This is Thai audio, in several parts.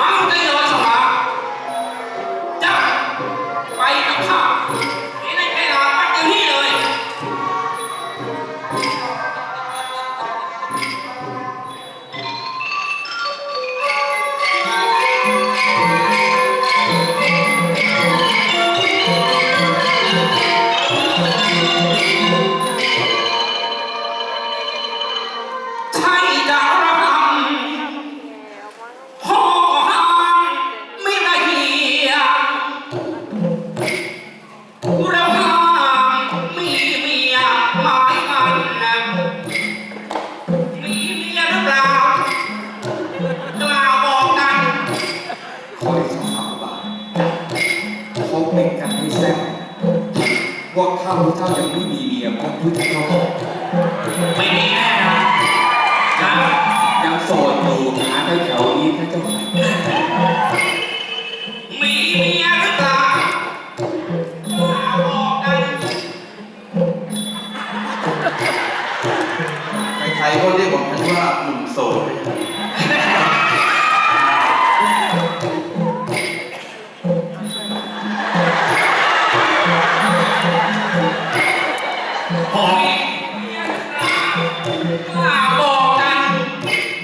Mountain พูดถึงเขาก็ไม่มีแน่นะนะยังโสดอยู่นะจ้า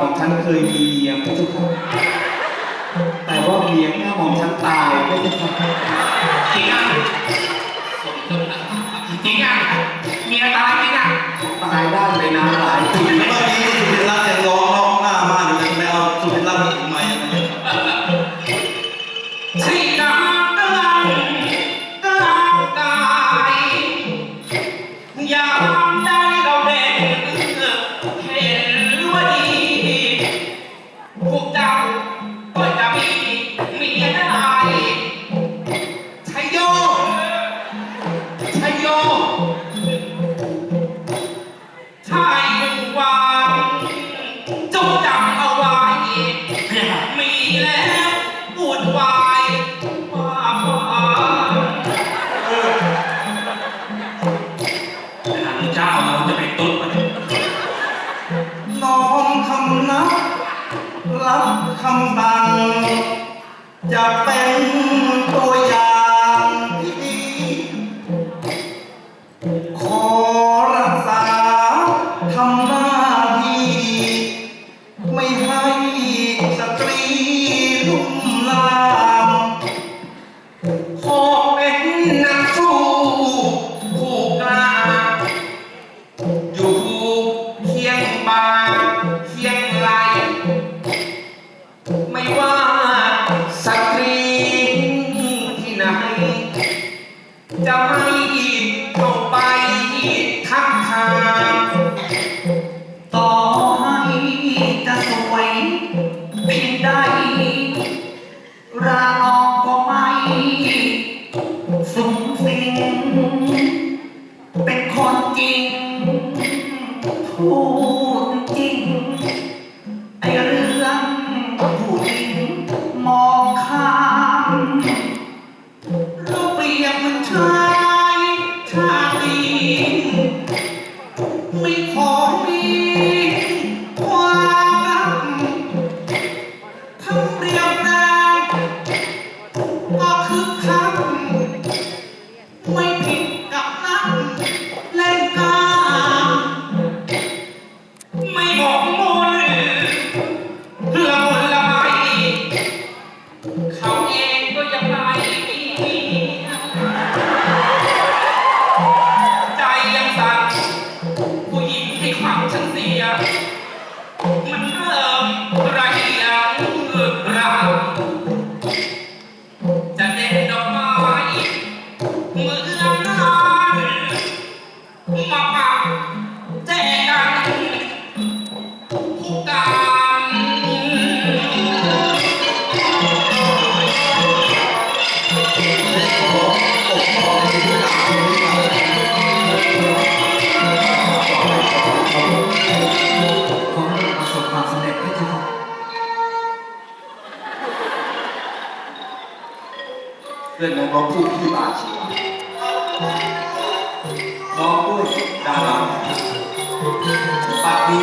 ของฉันเคยมีเมียพระเจ้าค่ะแต่ว่าเมียหน้าของฉันตายพระเจ้าค่ะจริงอะจริงอะเมียตายจริงอะตายได้ไปนานหลายปีุดน้องคำนับรับคำสั่งจะเป็น Oh me. เพื่อนของน้องผู้ที่บาดเน้องด้วยดาราปากดี